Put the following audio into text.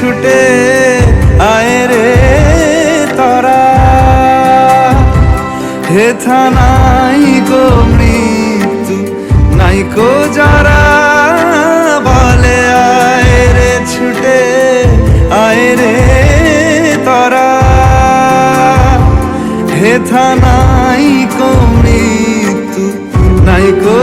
ছুটে আয় রে তরা। হেথা নাই গো মৃত্যু, নাই কো যারা বলে আয় রে ছুটে আয় রে তরা। হেথা নাই কো মৃত্যু, নাই কো